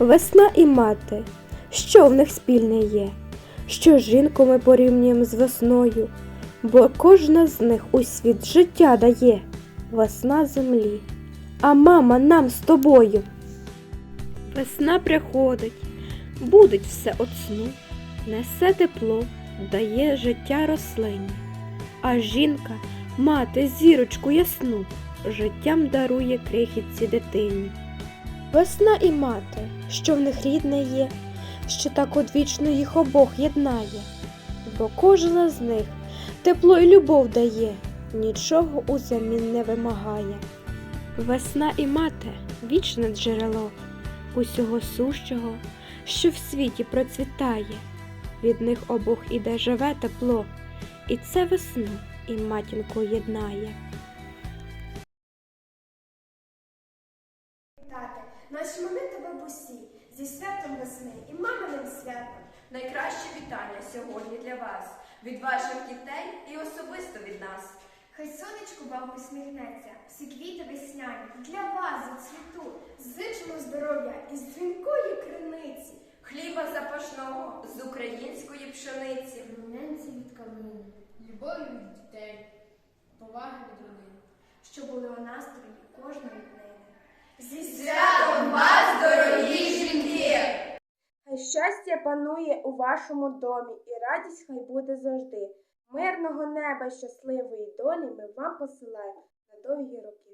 Весна і мати, що в них спільне є? Що жінку ми порівнюємо з весною, бо кожна з них у світ життя дає, весна землі, а мама нам з тобою. Весна приходить, будить все от сну, несе тепло, дає життя рослині, а жінка, мати зірочку ясну, життям дарує крихітці дитині. Весна і мати, що в них рідне є, що так одвічно їх обох єднає, бо кожна з них тепло і любов дає, нічого узамін не вимагає. Весна і мати вічне джерело усього сущого, що в світі процвітає, від них обох іде живе тепло, і це весну і матінку єднає. Наші мами та бабусі зі святом весни і маминим святом. Найкраще вітання сьогодні для вас, від ваших дітей і особисто від нас. Хай сонечко вам посміхнеться, всі квіти весняні для вас зацвітуть. Зичимо здоров'я із дзвінкої криниці. Хліба запашного з української пшениці. Рум'янці від калини, Любові від дітей, поваги від родини. що були у настрої кожної днини. Зі Святом вас, дорогі жінки! Хай щастя панує у вашому домі, і радість хай буде завжди. Мирного неба, щасливої долі ми вам посилаємо на довгі роки.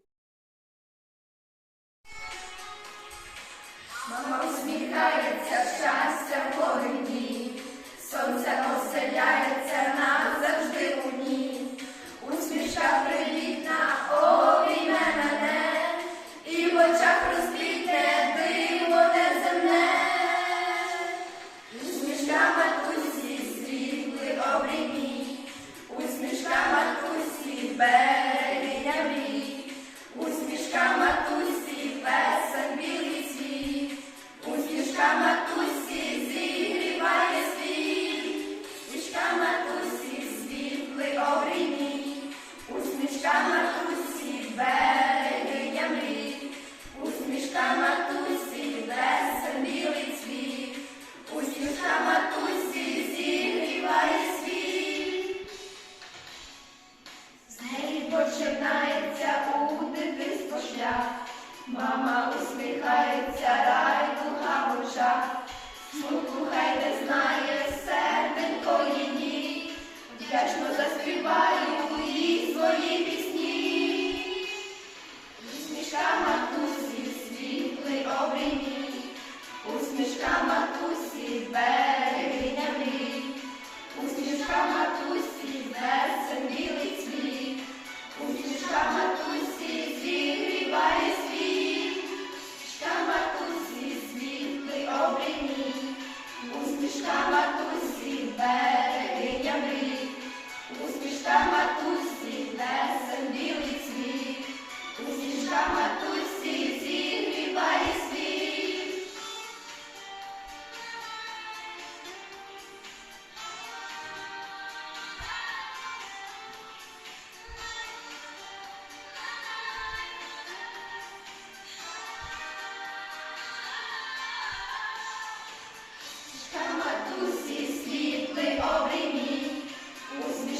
So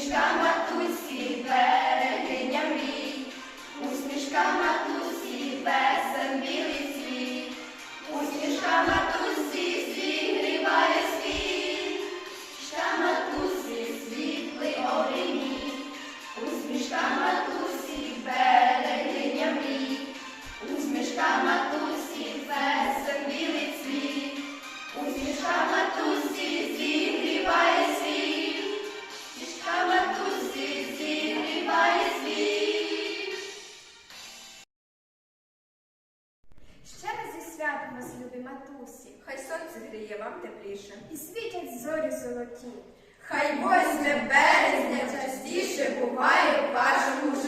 Stand тепліше. і світять зорі золоті. Хай восьме березня частіше буває в вашому житті.